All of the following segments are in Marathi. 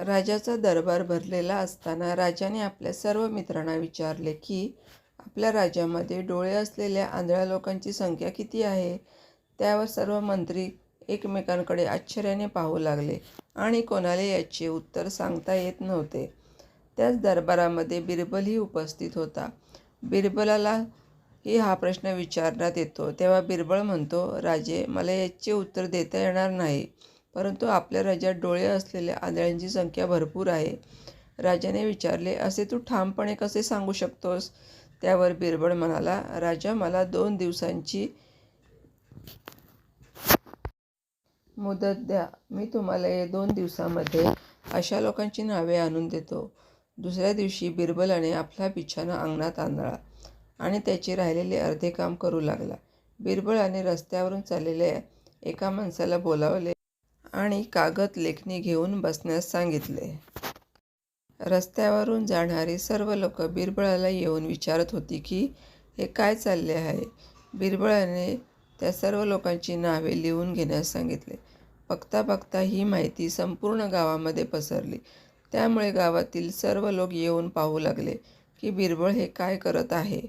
राजाचा दरबार भरलेला असताना राजाने आपल्या सर्व मित्रांना विचारले की आपल्या राज्यामध्ये डोळे असलेल्या आंधळ्या लोकांची संख्या किती आहे? त्यावर सर्व मंत्री एकमेकांकडे आश्चर्याने पाहू लागले आणि कोणाला याचे उत्तर सांगता येत नव्हते. त्याच दरबारामध्ये बिरबलही उपस्थित होता. बिरबलालाही हा प्रश्न विचारण्यात येतो तेव्हा बिरबल म्हणतो राजे मला याचे उत्तर देता येणार नाही. परंतु आपल्या राज्यात डोळे असलेल्या आंधळ्यांची संख्या भरपूर आहे. राजाने विचारले असे तू ठामपणे कसे सांगू शकतोस? त्यावर बिरबल म्हणाला राजा मला दोन दिवसांची मुदत द्या. मी तुम्हाला या दोन दिवसामध्ये अशा लोकांची नावे आणून देतो. दुसऱ्या दिवशी बिरबलाने आपला बिछाना अंगणात आंधळा आणि त्याचे राहिलेले अर्धे काम करू लागला. बिरबलाने रस्त्यावरून चाललेल्या एका माणसाला बोलावले आणि कागद लेखणी घेऊन बसण्यास सांगितले. रस्त्यावरून जाणारी सर्व लोक बिरबळाला येऊन विचारत होती की हे काय चालले आहे? बिरबळाने त्या सर्व लोकांची नावे लिहून घेण्यास सांगितले. बघता बघता ही माहिती संपूर्ण गावामध्ये पसरली. त्यामुळे गावातील सर्व लोक येऊन पाहू लागले की बिरबळ हे काय करत आहे.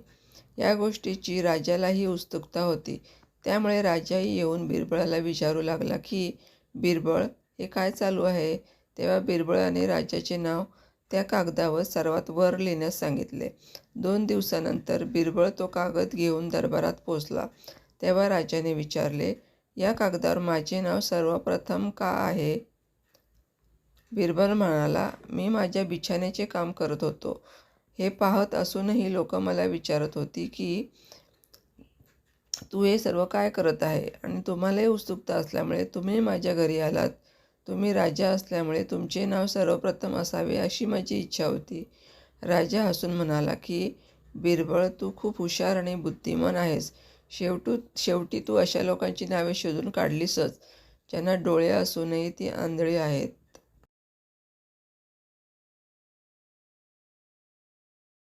या गोष्टीची राजालाही उत्सुकता होती. त्यामुळे राजाही येऊन बिरबळाला विचारू लागला की बिरबळ हे काय चालू आहे? तेव्हा बिरबळाने राजाचे नाव त्या कागदावर सर्वात वर लिहिण्यास सांगितले. दोन दिवसानंतर बिरबळ तो कागद घेऊन दरबारात पोचला तेव्हा राजाने विचारले या कागदावर माझे नाव सर्वप्रथम का आहे? बिरबल म्हणाला मी माझ्या बिछाण्याचे काम करत होतो. हे पाहत असूनही लोक मला विचारत होती की तू हे सर्व काय करत आहे? आणि तुम्हालाही उत्सुकता असल्यामुळे तुम्ही माझ्या घरी आलात. तुम्ही राजा असल्यामुळे तुमचे नाव सर्वप्रथम असावे अशी माझी इच्छा होती. राजा हसून म्हणाला की बिरबळ तू खूप हुशार आणि बुद्धिमान आहेस. शेवटू शेवटी तू अशा लोकांची नावे शोधून काढलीसच. ज्यांना डोळे असूनही ती आंधळी आहेत.